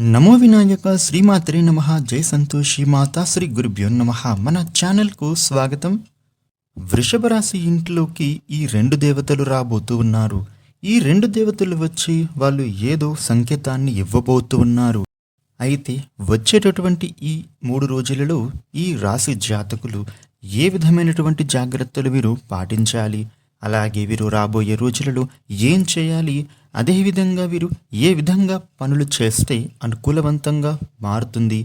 నమో వినాయక శ్రీమాత్రే నమ జై సంతోషి మాతా శ్రీ గురుభ్యో నమ. మన ఛానల్కు స్వాగతం. వృషభ రాశి ఇంట్లోకి ఈ రెండు దేవతలు రాబోతూ ఉన్నారు. ఈ రెండు దేవతలు వచ్చి వాళ్ళు ఏదో సంకేతాన్ని ఇవ్వబోతూ ఉన్నారు. అయితే వచ్చేటటువంటి ఈ మూడు రోజులలో ఈ రాశి జాతకులు ఏ విధమైనటువంటి జాగ్రత్తలు వీరు పాటించాలి? అలాగే వీరు రాబోయే రోజులలో ఏం చేయాలి? అదేవిధంగా వీరు ఏ విధంగా పనులు చేస్తే అనుకూలవంతంగా మారుతుంది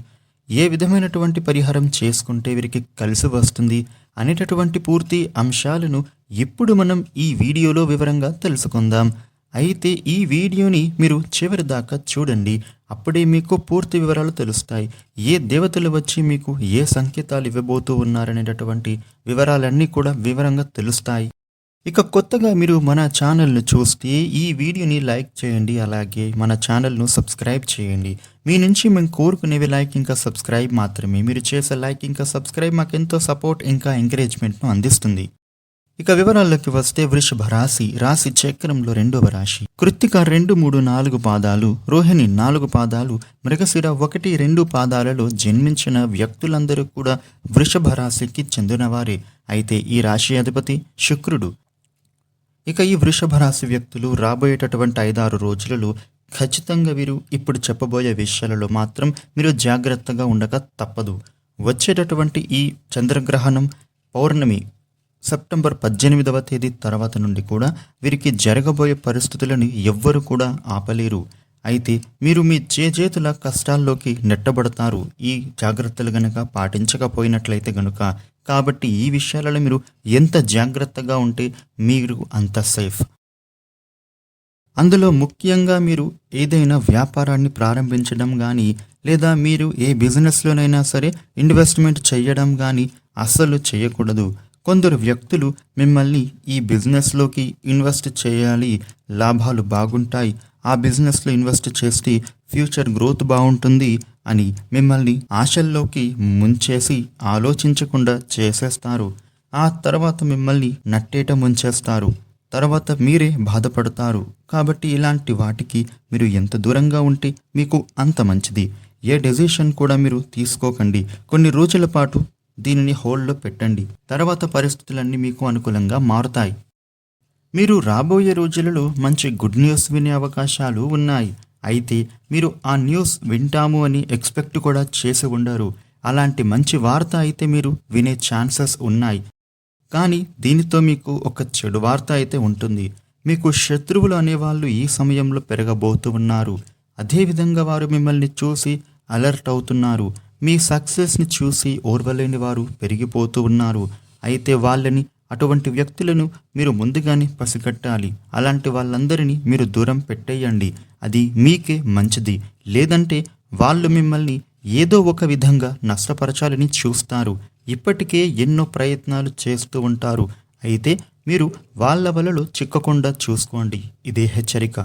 ఏ విధమైనటువంటి పరిహారం చేసుకుంటే వీరికి కలిసి వస్తుంది అనేటటువంటి పూర్తి అంశాలను ఇప్పుడు మనం ఈ వీడియోలో వివరంగా తెలుసుకుందాం. అయితే ఈ వీడియోని మీరు చివరి దాకా చూడండి. అప్పుడే మీకు పూర్తి వివరాలు తెలుస్తాయి. ఏ దేవతలు వచ్చి మీకు ఏ సంకేతాలు ఇవ్వబోతూ ఉన్నారనేటటువంటి వివరాలన్నీ కూడా వివరంగా తెలుస్తాయి. ఇక కొత్తగా మీరు మన ఛానల్ను చూస్తే ఈ వీడియోని లైక్ చేయండి అలాగే మన ఛానల్ను సబ్స్క్రైబ్ చేయండి. మీ నుంచి మేము కోరుకునేవి లైక్ ఇంకా సబ్స్క్రైబ్ మాత్రమే. మీరు చేసే లైక్ ఇంకా సబ్స్క్రైబ్ మాకు ఎంతో సపోర్ట్ ఇంకా ఎంకరేజ్మెంట్ను అందిస్తుంది. ఇక వివరాల్లోకి వస్తే వృషభ రాశి. రాశి చక్రంలో రెండవ రాశి. కృత్తిక రెండు మూడు నాలుగు పాదాలు. రోహిణి నాలుగు పాదాలు. మృగశిర ఒకటి రెండు పాదాలలో జన్మించిన వ్యక్తులందరూ కూడా వృషభ రాశికి చెందినవారే. అయితే ఈ రాశి అధిపతి శుక్రుడు. ఇక ఈ వృషభ రాశి వ్యక్తులు రాబోయేటటువంటి ఐదారు రోజులలో ఖచ్చితంగా వీరు ఇప్పుడు చెప్పబోయే విషయాలలో మాత్రం మీరు జాగ్రత్తగా ఉండక తప్పదు. వచ్చేటటువంటి ఈ చంద్రగ్రహణం పౌర్ణమి సెప్టెంబర్ పద్దెనిమిదవ తేదీ తర్వాత నుండి కూడా వీరికి జరగబోయే పరిస్థితులను ఎవ్వరు కూడా ఆపలేరు. అయితే మీరు మీ చేజేతుల కష్టాల్లోకి నెట్టబడతారు. ఈ జాగ్రత్తలు గనక పాటించకపోయినట్లయితే గనుక కాబట్టి ఈ విషయాలలో మీరు ఎంత జాగ్రత్తగా ఉంటే మీరు అంత సేఫ్ అందులో ముఖ్యంగా మీరు ఏదైనా వ్యాపారాన్ని ప్రారంభించడం కానీ లేదా మీరు ఏ బిజినెస్లోనైనా సరే ఇన్వెస్ట్మెంట్ చేయడం కానీ అస్సలు చేయకూడదు. కొందరు వ్యక్తులు మిమ్మల్ని ఈ బిజినెస్లోకి ఇన్వెస్ట్ చేయాలి లాభాలు బాగుంటాయి. ఆ బిజినెస్లో ఇన్వెస్ట్ చేస్తే ఫ్యూచర్ గ్రోత్ బాగుంటుంది అని మిమ్మల్ని ఆశల్లోకి ముంచేసి ఆలోచించకుండా చేసేస్తారు. ఆ తర్వాత మిమ్మల్ని నట్టేట ముంచేస్తారు. తర్వాత మీరే బాధపడతారు. కాబట్టి ఇలాంటి వాటికి మీరు ఎంత దూరంగా ఉంటే మీకు అంత మంచిది. ఏ డెసిషన్ కూడా మీరు తీసుకోకండి. కొన్ని రోజుల పాటు దీనిని హోల్డ్లో పెట్టండి. తర్వాత పరిస్థితులన్నీ మీకు అనుకూలంగా మారుతాయి. మీరు రాబోయే రోజులలో మంచి గుడ్ న్యూస్ వినే అవకాశాలు ఉన్నాయి. అయితే మీరు ఆ న్యూస్ వింటాము అని ఎక్స్పెక్ట్ కూడా చేసి ఉండరు అలాంటి మంచి వార్త అయితే మీరు వినే ఛాన్సెస్ ఉన్నాయి. కానీ దీనితో మీకు ఒక చెడు వార్త అయితే ఉంటుంది. మీకు శత్రువులు అనేవాళ్ళు ఈ సమయంలో పెరగబోతూ ఉన్నారు. అదేవిధంగా వారు మిమ్మల్ని చూసి అలర్ట్ అవుతున్నారు. మీ సక్సెస్ని చూసి ఓర్వలేని వారు పెరిగిపోతూ ఉన్నారు. అయితే వాళ్ళని అటువంటి వ్యక్తులను మీరు ముందుగానే పసిగట్టాలి. అలాంటి వాళ్ళందరినీ మీరు దూరం పెట్టేయండి. అది మీకే మంచిది. లేదంటే వాళ్ళు మిమ్మల్ని ఏదో ఒక విధంగా నష్టపరచాలని చూస్తారు. ఇప్పటికే ఎన్నో ప్రయత్నాలు చేస్తూ ఉంటారు. అయితే మీరు వాళ్ళ వలలో చిక్కకుండా చూసుకోండి. ఇదే హెచ్చరిక.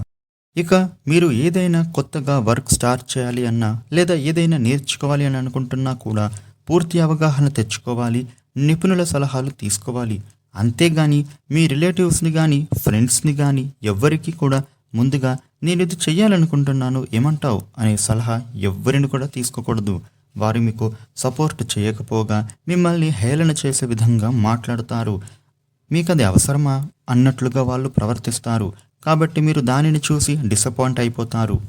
ఇక మీరు ఏదైనా కొత్తగా వర్క్ స్టార్ట్ చేయాలి అన్నా లేదా ఏదైనా నేర్చుకోవాలి అని అనుకుంటున్నా కూడా పూర్తి అవగాహన తెచ్చుకోవాలి. నిపుణుల సలహాలు తీసుకోవాలి. అంతేగాని మీ రిలేటివ్స్ని కానీ ఫ్రెండ్స్ని కానీ ఎవ్వరికి కూడా ముందుగా నేను ఇది చేయాలనుకుంటున్నాను ఏమంటావు అనే సలహా ఎవ్వరిని కూడా తీసుకోకూడదు. వారు మీకు సపోర్ట్ చేయకపోగా మిమ్మల్ని హేళన చేసే విధంగా మాట్లాడతారు. మీకు అది అవసరమా అన్నట్లుగా వాళ్ళు ప్రవర్తిస్తారు. కాబట్టి మీరు దానిని చూసి డిసప్పాయింట్ అయిపోతారు.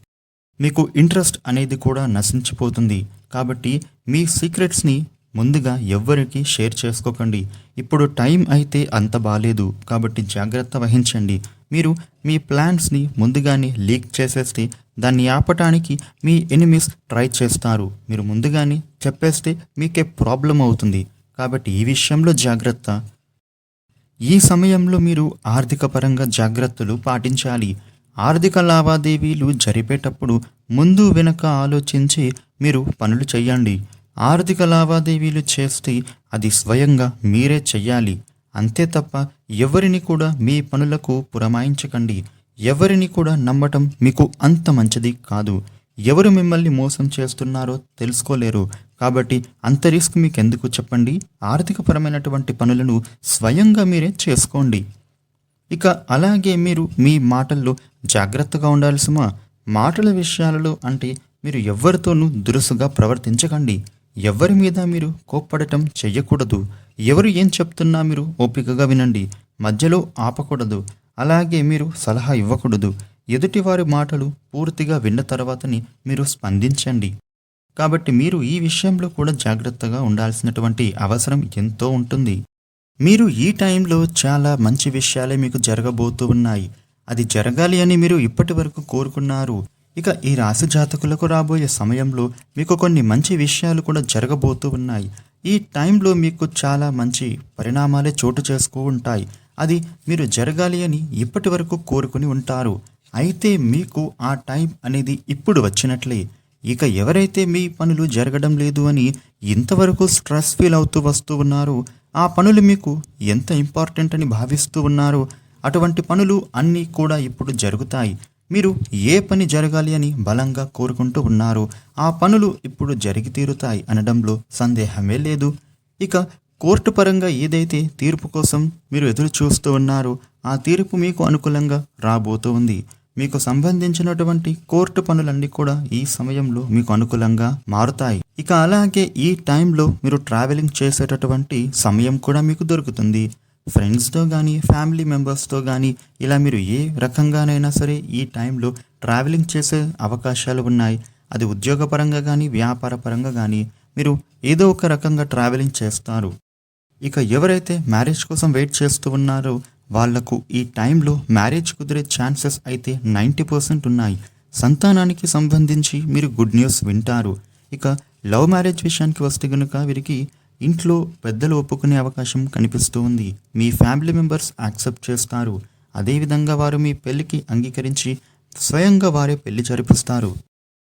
మీకు ఇంట్రెస్ట్ అనేది కూడా నశించిపోతుంది. కాబట్టి మీ సీక్రెట్స్ని ముందుగా ఎవ్వరికి షేర్ చేసుకోకండి. ఇప్పుడు టైం అయితే అంత బాగాలేదు కాబట్టి జాగ్రత్త వహించండి. మీరు మీ ప్లాన్స్ని ముందుగానే లీక్ చేసేస్తే దాన్ని ఆపటానికి మీ ఎనిమిస్ ట్రై చేస్తారు. మీరు ముందుగానే చెప్పేస్తే మీకే ప్రాబ్లం అవుతుంది. కాబట్టి ఈ విషయంలో జాగ్రత్త. ఈ సమయంలో మీరు ఆర్థిక పరంగా జాగ్రత్తలు పాటించాలి. ఆర్థిక లావాదేవీలు జరిపేటప్పుడు ముందు వెనక ఆలోచించి మీరు పనులు చేయండి. ఆర్థిక లావాదేవీలు చేస్తే అది స్వయంగా మీరే చెయ్యాలి. అంతే తప్ప ఎవరిని కూడా మీ పనులకు పురమాయించకండి. ఎవరిని కూడా నమ్మటం మీకు అంత మంచిది కాదు. ఎవరు మిమ్మల్ని మోసం చేస్తున్నారో తెలుసుకోలేరు. కాబట్టి అంత రిస్క్ మీకు ఎందుకు చెప్పండి? ఆర్థికపరమైనటువంటి పనులను స్వయంగా మీరే చేసుకోండి. ఇక అలాగే మీరు మీ మాటల్లో జాగ్రత్తగా ఉండాల్సిమా మాటల విషయాలలో అంటే మీరు ఎవ్వరితోనూ దురుసుగా ప్రవర్తించకండి. ఎవరి మీద మీరు కోప్పడటం చెయ్యకూడదు. ఎవరు ఏం చెప్తున్నా మీరు ఓపికగా వినండి. మధ్యలో ఆపకూడదు. అలాగే మీరు సలహా ఇవ్వకూడదు. ఎదుటివారి మాటలు పూర్తిగా విన్న తర్వాతని మీరు స్పందించండి. కాబట్టి మీరు ఈ విషయంలో కూడా జాగ్రత్తగా ఉండాల్సినటువంటి అవసరం ఎంతో ఉంటుంది. మీరు ఈ టైంలో చాలా మంచి విషయాలే మీకు జరగబోతూ ఉన్నాయి. అది జరగాలి అని మీరు ఇప్పటి వరకు కోరుకున్నారు. ఇక ఈ రాశి జాతకులకు రాబోయే సమయంలో మీకు కొన్ని మంచి విషయాలు కూడా జరగబోతూ ఉన్నాయి. ఈ టైంలో మీకు చాలా మంచి పరిణామాలే చోటు చేసుకో ఉంటాయి. అది మీరు జరగాలి అని ఇప్పటి వరకు కోరుకుని ఉంటారు. అయితే మీకు ఆ టైం అనేది ఇప్పుడు వచ్చినట్లే. ఇక ఎవరైతే మీ పనులు జరగడం లేదు అని ఇంతవరకు స్ట్రెస్ ఫీల్ అవుతూ వస్తూ ఉన్నారో ఆ పనులు మీకు ఎంత ఇంపార్టెంట్ అని భావిస్తూ ఉన్నారో అటువంటి పనులు అన్నీ కూడా ఇప్పుడు జరుగుతాయి. మీరు ఏ పని జరగాలి అని బలంగా కోరుకుంటూ ఉన్నారో ఆ పనులు ఇప్పుడు జరిగి తీరుతాయి అనడంలో సందేహమే లేదు. ఇక కోర్టు పరంగా ఏదైతే తీర్పు కోసం మీరు ఎదురు చూస్తూ ఉన్నారో ఆ తీర్పు మీకు అనుకూలంగా రాబోతూ ఉంది మీకు సంబంధించినటువంటి కోర్టు పనులన్నీ కూడా ఈ సమయంలో మీకు అనుకూలంగా మారుతాయి. ఇక అలాగే ఈ టైంలో మీరు ట్రావెలింగ్ చేసేటటువంటి సమయం కూడా మీకు దొరుకుతుంది. ఫ్రెండ్స్తో కానీ ఫ్యామిలీ మెంబర్స్తో కానీ ఇలా మీరు ఏ రకంగానైనా సరే ఈ టైంలో ట్రావెలింగ్ చేసే అవకాశాలు ఉన్నాయి. అది ఉద్యోగపరంగా కానీ వ్యాపార పరంగా కానీ మీరు ఏదో ఒక రకంగా ట్రావెలింగ్ చేస్తారు. ఇక ఎవరైతే మ్యారేజ్ కోసం వెయిట్ చేస్తూ ఉన్నారో వాళ్ళకు ఈ టైంలో మ్యారేజ్ కుదిరే ఛాన్సెస్ అయితే నైంటీ పర్సెంట్ ఉన్నాయి. సంతానానికి సంబంధించి మీరు గుడ్ న్యూస్ వింటారు. ఇక లవ్ మ్యారేజ్ విషయానికి వస్తే కనుక వీరికి ఇంట్లో పెద్దలు ఒప్పుకునే అవకాశం కనిపిస్తూ ఉంది. మీ ఫ్యామిలీ మెంబర్స్ యాక్సెప్ట్ చేస్తారు. అదేవిధంగా వారు మీ పెళ్ళికి అంగీకరించి స్వయంగా వారే పెళ్ళి జరిపిస్తారు.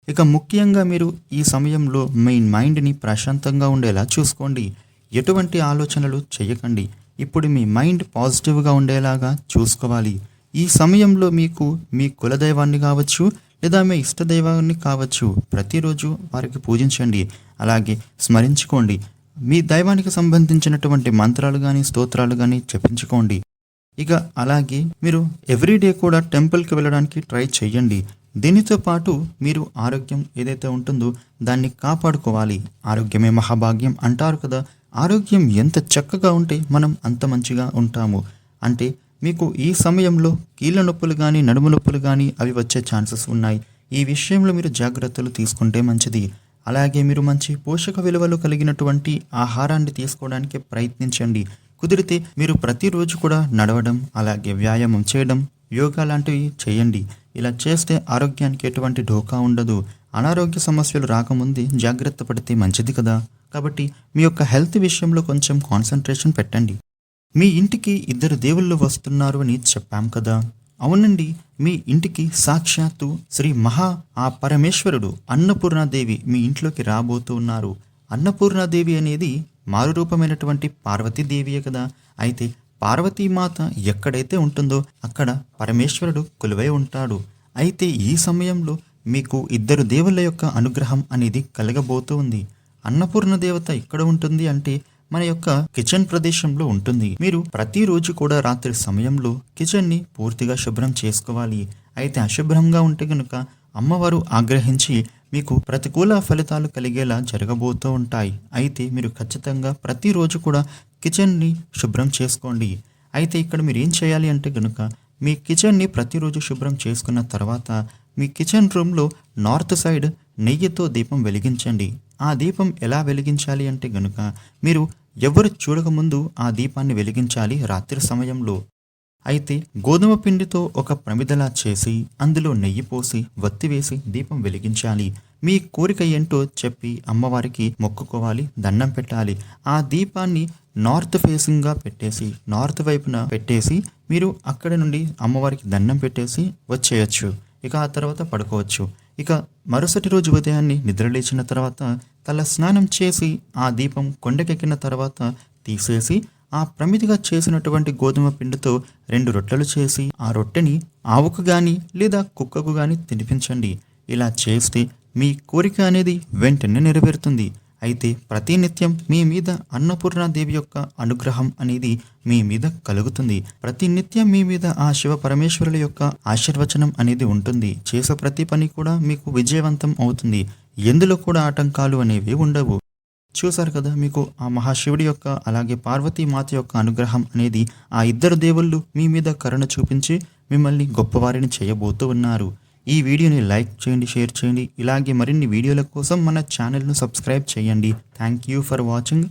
ఇక ముఖ్యంగా మీరు ఈ సమయంలో మీ మైండ్ని ప్రశాంతంగా ఉండేలా చూసుకోండి. ఎటువంటి ఆలోచనలు చేయకండి. ఇప్పుడు మీ మైండ్ పాజిటివ్గా ఉండేలాగా చూసుకోవాలి. ఈ సమయంలో మీకు మీ కులదైవాన్ని కావచ్చు లేదా మీ ఇష్టదైవాన్ని కావచ్చు ప్రతిరోజు వారికి పూజించండి. అలాగే స్మరించుకోండి. మీ దైవానికి సంబంధించినటువంటి మంత్రాలు కానీ స్తోత్రాలు కానీ చెప్పించుకోండి. ఇక అలాగే మీరు ఎవ్రీడే కూడా టెంపుల్కి వెళ్ళడానికి ట్రై చేయండి దీనితో పాటు మీరు ఆరోగ్యం ఏదైతే ఉంటుందో దాన్ని కాపాడుకోవాలి. ఆరోగ్యమే మహాభాగ్యం అంటారు కదా. ఆరోగ్యం ఎంత చక్కగా ఉంటే మనం అంత మంచిగా ఉంటాము. అంటే మీకు ఈ సమయంలో కీళ్ళ నొప్పులు కానీ నడుము నొప్పులు కానీ అవి వచ్చే ఛాన్సెస్ ఉన్నాయి. ఈ విషయంలో మీరు జాగ్రత్తలు తీసుకుంటే మంచిది. అలాగే మీరు మంచి పోషక విలువలు కలిగినటువంటి ఆహారాన్ని తీసుకోవడానికి ప్రయత్నించండి. కుదిరితే మీరు ప్రతిరోజు కూడా నడవడం అలాగే వ్యాయామం చేయడం యోగా లాంటివి చేయండి. ఇలా చేస్తే ఆరోగ్యానికి ఎటువంటి ఢోకా ఉండదు. అనారోగ్య సమస్యలు రాకముందే జాగ్రత్త పడితే మంచిది కదా. కాబట్టి మీ యొక్క హెల్త్ విషయంలో కొంచెం కాన్సన్ట్రేషన్ పెట్టండి. మీ ఇంటికి ఇద్దరు దేవుళ్ళు వస్తున్నారు అని చెప్పాం కదా. అవునండి మీ ఇంటికి సాక్షాత్తు శ్రీ మహా ఆ పరమేశ్వరుడు అన్నపూర్ణాదేవి మీ ఇంట్లోకి రాబోతూ ఉన్నారు. అన్నపూర్ణాదేవి అనేది మారురూపమైనటువంటి పార్వతీదేవియే కదా. అయితే పార్వతీమాత ఎక్కడైతే ఉంటుందో అక్కడ పరమేశ్వరుడు కొలువై ఉంటాడు. అయితే ఈ సమయంలో మీకు ఇద్దరు దేవుళ్ళ యొక్క అనుగ్రహం అనేది కలగబోతూ ఉంది. అన్నపూర్ణ దేవత ఇక్కడ ఉంటుంది అంటే మన యొక్క కిచెన్ ప్రదేశంలో ఉంటుంది. మీరు ప్రతిరోజు కూడా రాత్రి సమయంలో కిచెన్ని పూర్తిగా శుభ్రం చేసుకోవాలి. అయితే అశుభ్రంగా ఉంటే కనుక అమ్మవారు ఆగ్రహించి మీకు ప్రతికూల ఫలితాలు కలిగేలా జరగబోతూ ఉంటాయి. అయితే మీరు ఖచ్చితంగా ప్రతిరోజు కూడా కిచెన్ని శుభ్రం చేసుకోండి. అయితే ఇక్కడ మీరు ఏం చేయాలి అంటే కనుక మీ కిచెన్ని ప్రతిరోజు శుభ్రం చేసుకున్న తర్వాత మీ కిచెన్ రూమ్లో నార్త్ సైడ్ నెయ్యితో దీపం వెలిగించండి. ఆ దీపం ఎలా వెలిగించాలి అంటే కనుక మీరు ఎవరు చూడకముందు ఆ దీపాన్ని వెలిగించాలి రాత్రి సమయంలో. అయితే గోధుమ పిండితో ఒక ప్రమిదలా చేసి అందులో నెయ్యి పోసి వత్తి వేసి దీపం వెలిగించాలి. మీ కోరిక ఏంటో చెప్పి అమ్మవారికి మొక్కుకోవాలి దండం పెట్టాలి. ఆ దీపాన్ని నార్త్ ఫేసింగ్గా పెట్టేసి నార్త్ వైపున పెట్టేసి మీరు అక్కడ నుండి అమ్మవారికి దండం పెట్టేసి వచ్చేయచ్చు. ఇక ఆ తర్వాత పడుకోవచ్చు. ఇక మరుసటి రోజు ఉదయాన్నే నిద్రలేచిన తర్వాత తల స్నానం చేసి ఆ దీపం కొండకెక్కిన తర్వాత తీసేసి ఆ ప్రమిదిగా చేసినటువంటి గోధుమ పిండితో రెండు రొట్టెలు చేసి ఆ రొట్టెని ఆవుకు కానీ లేదా కుక్కకు కానీ తినిపించండి. ఇలా చేస్తే మీ కోరిక అనేది వెంటనే నెరవేరుతుంది. అయితే ప్రతినిత్యం మీ మీద అన్నపూర్ణాదేవి యొక్క అనుగ్రహం అనేది మీ మీద కలుగుతుంది. ప్రతి నిత్యం మీ మీద ఆ శివ పరమేశ్వరుల యొక్క ఆశీర్వచనం అనేది ఉంటుంది. చేసే ప్రతి పని కూడా మీకు విజయవంతం అవుతుంది. ఎందులో కూడా ఆటంకాలు అనేవి ఉండవు. చూశారు కదా మీకు ఆ మహాశివుడి యొక్క అలాగే పార్వతీ మాత యొక్క అనుగ్రహం అనేది ఆ ఇద్దరు దేవుళ్ళు మీ మీద కరుణ చూపించి మిమ్మల్ని గొప్పవారిని చేయబోతూ ఉన్నారు. ఈ వీడియోని లైక్ చేయండి షేర్ చేయండి. ఇలాగే మరిన్ని వీడియోల కోసం మన ఛానల్ను సబ్స్క్రైబ్ చేయండి. Thank you for watching.